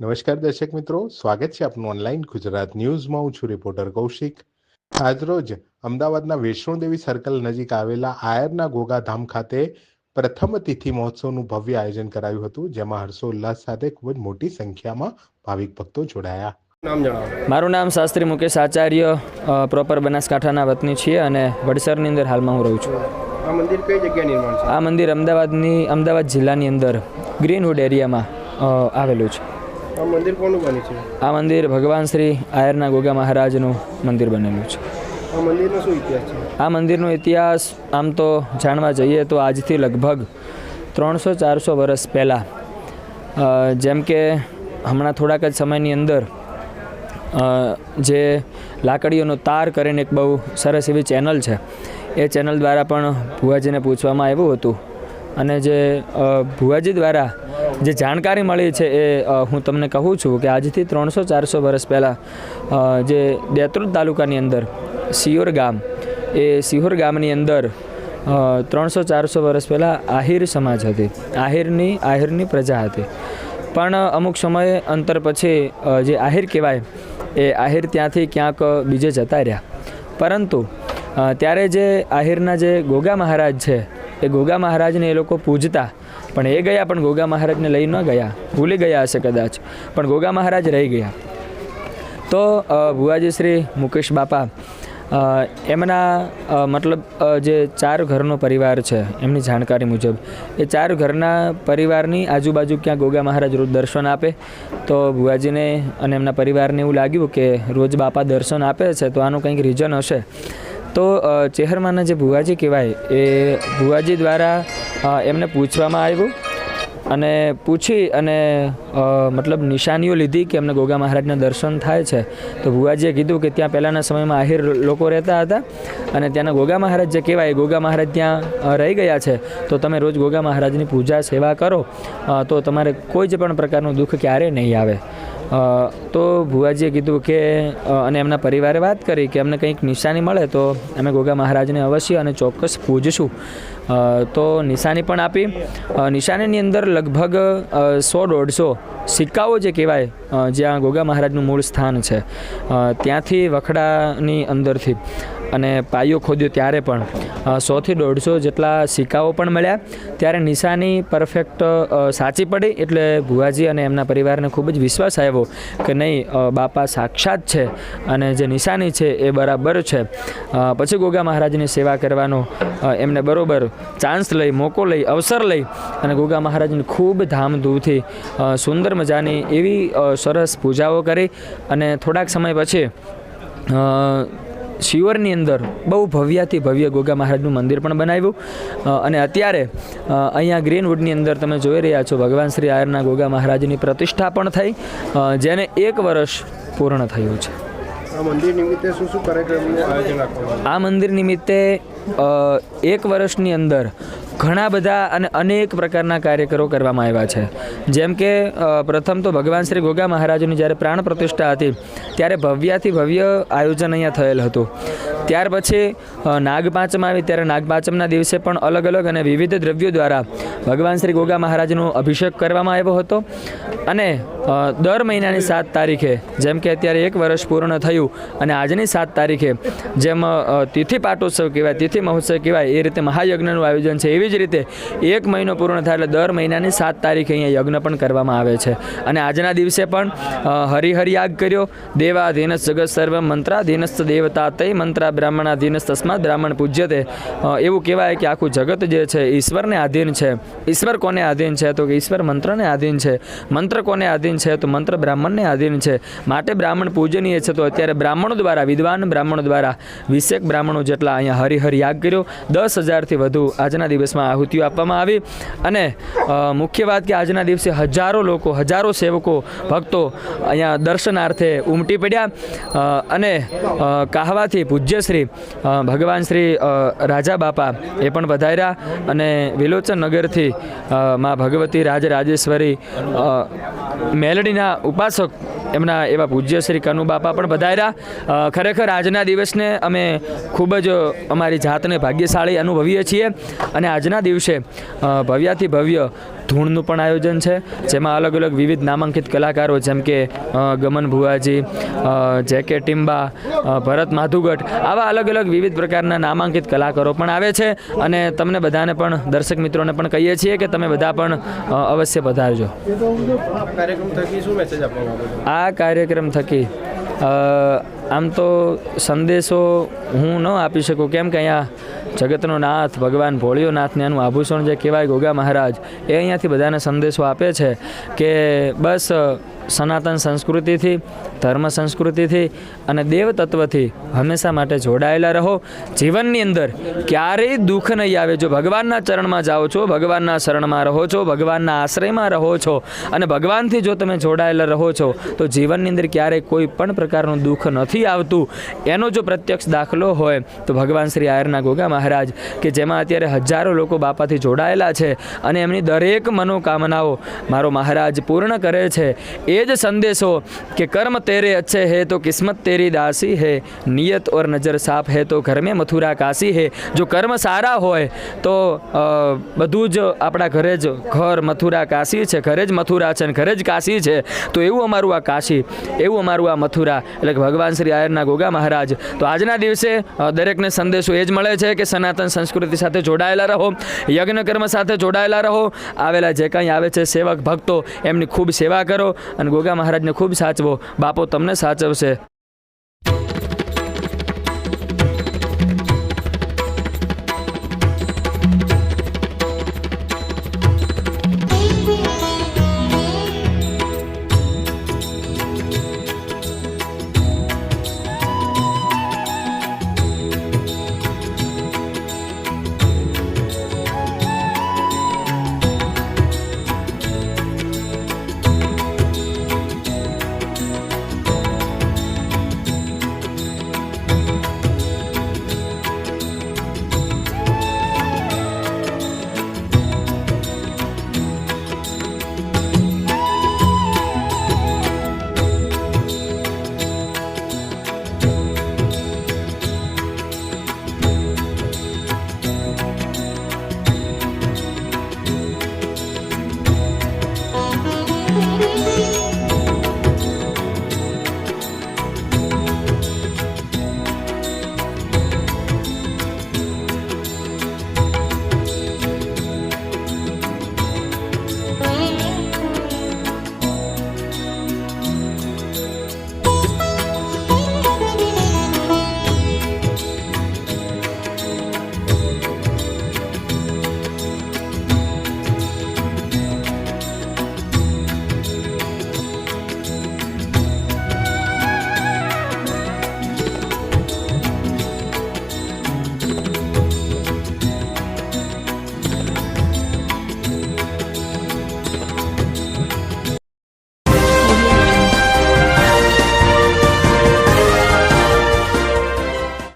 નમસ્કાર દર્શક મિત્રો સ્વાગત છે આપનું ઓનલાઈન ગુજરાત ન્યૂઝમાં. હું છું રિપોર્ટર કૌશિક. આજરોજ અમદાવાદના વૈષ્ણોદેવી સર્કલ નજીક આવેલા આયરના ગોગાધામ ખાતે પ્રથમ તિથિ મહોત્સવનું ભવ્ય આયોજન કરાયું હતું જેમાં હર્ષોલ્લાસ સાથે ખૂબ જ મોટી સંખ્યામાં ભાવિક ભક્તો જોડાયા. નામ જણાવો. મારું નામ શાસ્ત્રી મુકેશ આચાર્ય પ્રોપર બનાસકાંઠાના વતની છીએ અને વડસરની અંદર હાલમાં હું રહું છું. આ મંદિર કઈ જગ્યાએ નિર્માણ છે? આ મંદિર અમદાવાદની અમદાવાદ જિલ્લાની અંદર ગ્રીનવુડ એરિયામાં આવેલું છે. આ મંદિર કોનું બન્યું છે? આ મંદિર ભગવાન શ્રી આયરના ગોગા મહારાજનું મંદિર બનેલું છે. આ મંદિરનો શું ઇતિહાસ છે? આ મંદિરનો ઇતિહાસ આમ તો જાણવા જઈએ તો આજથી લગભગ ત્રણસો ચારસો વર્ષ પહેલાં જેમ કે હમણાં થોડાક જ સમયની અંદર જે લાકડીઓનો તાર કરીને એક બહુ સરસ એવી ચેનલ છે. એ ચેનલ દ્વારા પણ ભુવાજીને પૂછવામાં આવ્યું હતું અને જે ભુવાજી દ્વારા જે જાણકારી મળી છે એ હું તમને કહું છું કે આજથી ત્રણસો ચારસો વર્ષ પહેલાં જે દેત્રુદ તાલુકાની અંદર સિયોર ગામ, એ સિહોર ગામની અંદર ત્રણસો ચારસો વર્ષ પહેલાં આહિર સમાજ હતી. આહિરની આહિરની પ્રજા હતી. પણ અમુક સમયે અંતર પછી જે આહિર કહેવાય, એ આહિર ત્યાંથી ક્યાંક બીજે જતા રહ્યા. પરંતુ ત્યારે જે આહિરના જે ગોગા મહારાજ છે, એ ગોગા મહારાજને એ લોકો પૂજતા પણ એ ગયા, પણ ગોગા મહારાજને લઈ ન ગયા. ભૂલી ગયા હશે કદાચ, પણ ગોગા મહારાજ રહી ગયા. તો ભુવાજી શ્રી મુકેશ બાપા એમના મતલબ જે ચાર ઘરનો પરિવાર છે, એમની જાણકારી મુજબ, એ ચાર ઘરના પરિવારની આજુબાજુ ક્યાં ગોગા મહારાજ રોજ દર્શન આપે? તો ભુવાજીને અને એમના પરિવારને એવું લાગ્યું કે રોજ બાપા દર્શન આપે છે, તો આનું કંઈક રીઝન હશે. તો ચેહરમાના જે ભુવાજી કહેવાય, એ ભુવાજી દ્વારા એમને પૂછવામાં આવ્યું અને પૂછી અને મતલબ નિશાનીઓ લીધી કે અમને ગોગા મહારાજના દર્શન થાય છે. તો ભુવાજીએ કીધું કે ત્યાં પહેલાંના સમયમાં આહિર લોકો રહેતા હતા અને ત્યાંના ગોગા મહારાજ જે કહેવાય ગોગા મહારાજ ત્યાં રહી ગયા છે. તો તમે રોજ ગોગા મહારાજની પૂજા સેવા કરો. તો તમારે કોઈ જ પણ પ્રકારનું દુઃખ ક્યારેય નહીં આવે. તો ભુવાજીએ કીધું કે અને એમના પરિવારે વાત કરી કે અમને કંઈક નિશાની મળે તો અમે ગોગા મહારાજને અવશ્ય અને ચોક્કસ પૂજશું. તો નિશાની પણ આપી. નિશાનીની અંદર લગભગ સો દોઢસો સિક્કાઓ જે કહેવાય જ્યાં ગોગા મહારાજનું મૂળ સ્થાન છે. ત્યાંથી વખડાની અંદરથી. અને પાયો ખોદ્યો ત્યારે પણ. સોથી દોઢસો જેટલા સિક્કાઓ પણ મળ્યા. ત્યારે નિશાની પરફેક્ટ સાચી પડી એટલે ભુવાજી અને એમના પરિવારને ખૂબ જ વિશ્વાસ આવ્યો કે નહીં બાપા સાક્ષાત છે અને જે નિશાની છે એ બરાબર છે. પછી ગોગા મહારાજની સેવા કરવાનો એમને બરોબર ચાન્સ લઈ, મોકો લઈ, અવસર લઈ અને ગોગા મહારાજની ખૂબ ધામધૂમથી સુંદર મજાની એવી સરસ પૂજાઓ કરી અને થોડાક સમય પછી શિવરની અંદર બહુ ભવ્યાથી ભવ્ય ગોગા મહારાજનું મંદિર પણ બનાવ્યું. અને અત્યારે અહીંયા ગ્રીનવુડની અંદર તમે જોઈ રહ્યા છો ભગવાન શ્રી આયરના ગોગા મહારાજની પ્રતિષ્ઠા પણ થઈ જેને એક વર્ષ પૂર્ણ થયું છે. આ મંદિર નિમિત્તે શું શું કાર્યક્રમનું આયોજન આ મંદિર નિમિત્તે એક વર્ષની અંદર ઘણા બધા અને અનેક પ્રકારના કાર્યક્રમો કરવામાં આવ્યા છે. જેમ કે પ્રથમ તો ભગવાન શ્રી ગોગા મહારાજની જ્યારે પ્રાણ પ્રતિષ્ઠા હતી, ત્યારે ભવ્યાથી ભવ્ય આયોજન અહીંયા થયેલ હતું. ત્યાર પછી નાગપાંચમ આવી, ત્યારે નાગપાંચમના દિવસે પણ અલગ અલગ અને વિવિધ દ્રવ્યો દ્વારા ભગવાન શ્રી ગોગા મહારાજનો અભિષેક કરવામાં આવ્યો હતો. અને દર મહિનાની સાત તારીખે, જેમ કે અત્યારે એક વર્ષ પૂર્ણ થયું, અને આજની સાત તારીખે જેમ તિથિ પાટોત્સવ કહેવાય, તિથિ મહોત્સવ કહેવાય, એ રીતે મહાયજ્ઞનું આયોજન છે, એવી જ રીતે એક મહિનો પૂર્ણ થાય એટલે દર મહિનાની સાત તારીખે અહીંયા યજ્ઞ પણ કરવામાં આવે છે. અને આજના દિવસે પણ હરિહરિયાગ કર્યો દેવાધીનસ જગત સર્વ મંત્રાધીનસ્થ દેવતા તય મંત્રા બ્રાહ્મણાધીનસ તસ્માત બ્રાહ્મણ પૂજ્યતે. તે એવું કહેવાય કે આખું જગત જે છે, ઈશ્વરને આધીન છે. ઈશ્વર કોને આધીન છે? તો કે ઈશ્વર મંત્રને આધીન છે. મંત્ર કોને આધીન છે? તો મંત્ર બ્રાહ્મણને આધીન છે. માટે બ્રાહ્મણ પૂજનીય છે, તો અત્યારે બ્રાહ્મણો દ્વારા, વિદ્વાન બ્રાહ્મણો દ્વારા વીસેક બ્રાહ્મણો જેટલા અહીંયા હરિહર યાગ કર્યો. દસ હજારથી વધુ આજના દિવસમાં આહુતિઓ આપવામાં આવી. અને મુખ્ય વાત કે આજના દિવસે હજારો લોકો, હજારો સેવકો, ભક્તો અહીંયા દર્શનાર્થે ઉમટી પડ્યા. અને કાહવાથી પૂજ્યશ્રી ભગવાન શ્રી રાજા બાપા એ પણ વધાર્યા અને વિલોચન નગરથી માં ભગવતી રાજ રાજેશ્વરી અ, મેલડીના ઉપાસક એમના એવા પૂજ્ય શ્રી કનુબાપા પણ વધાર્યા ખરેખર આજના દિવસને અમે ખૂબ જ અમારી જાતને ભાગ્યશાળી અનુભવીએ છીએ અને આજના દિવસે ભવ્યાથી ભવ્ય ધૂણનું પણ આયોજન છે, જેમાં અલગ અલગ વિવિધ નામાંકિત કલાકારો જેમ કે ગમન ભુવાજી જે કે ટિમ્બા ભરત માધુગઢ, આવા અલગ અલગ વિવિધ પ્રકારના નામાંકિત કલાકારો પણ આવે છે અને તમને બધાને પણ દર્શક મિત્રોને પણ કહીએ છીએ કે તમે બધા પણ અવશ્ય પધારજો. કાર્યક્રમ થકી શું મેસેજ આપવા આ કાર્યક્રમ થકી આમ તો સંદેશો હું ન આપી શકું. કેમ કે અહીંયા જગતનો નાથ, ભગવાન ભોળિયોનાથને એનું આભૂષણ જે કહેવાય ગોગા મહારાજ, એ અહીંયાથી બધાને સંદેશો આપે છે કે બસ સનાતન સંસ્કૃતિથી, ધર્મ સંસ્કૃતિથી અને દેવ તત્વથી હંમેશા માટે જોડાયેલા રહો. જીવનની અંદર ક્યારેય દુઃખ નહીં આવે. જો ભગવાનના ચરણમાં જાઓ છો, ભગવાનના શરણમાં રહો છો, ભગવાનના આશ્રયમાં રહો છો અને ભગવાનથી જો તમે જોડાયેલા રહો છો, તો જીવનની અંદર ક્યારેય કોઈ પણ પ્રકારનું દુઃખ નથી આવતું. એનો જો પ્રત્યક્ષ દાખલો હોય, તો ભગવાન શ્રી આયરના ગોગા મહારાજ કે જેમાં અત્યારે હજારો લોકો બાપાથી જોડાયેલા છે અને એમની દરેક મનોકામનાઓ મારો મહારાજ પૂર્ણ કરે છે. એ જ સંદેશો કે કર્મ તેરે અચ્છે હે તો કિસ્મત તેરી દાસી હે નિયત ઓર નજર સાફ હે તો ઘર મેં મથુરા કાશી હે જો કર્મ સારા હોય તો બધું જ આપણા ઘરે જ ઘર મથુરા કાશી છે ઘરે જ મથુરા છે અને ઘરે જ કાશી છે તો એવું અમારું આ કાશી, એવું અમારું આ મથુરા, એટલે કે ભગવાન શ્રી આયરના ગોગા મહારાજ. તો આજના દિવસે દરેકને સંદેશો એ જ મળે છે કે સનાતન સંસ્કૃતિ સાથે જોડાયેલા રહો યજ્ઞ કર્મ સાથે જોડાયેલા રહો, આવેલા જે કાંઈ આવે છે સેવક ભક્તો, એમની ખૂબ સેવા કરો અને ગોગા મહારાજને ખૂબ સાચવો. બાપો તમને સાચવશે.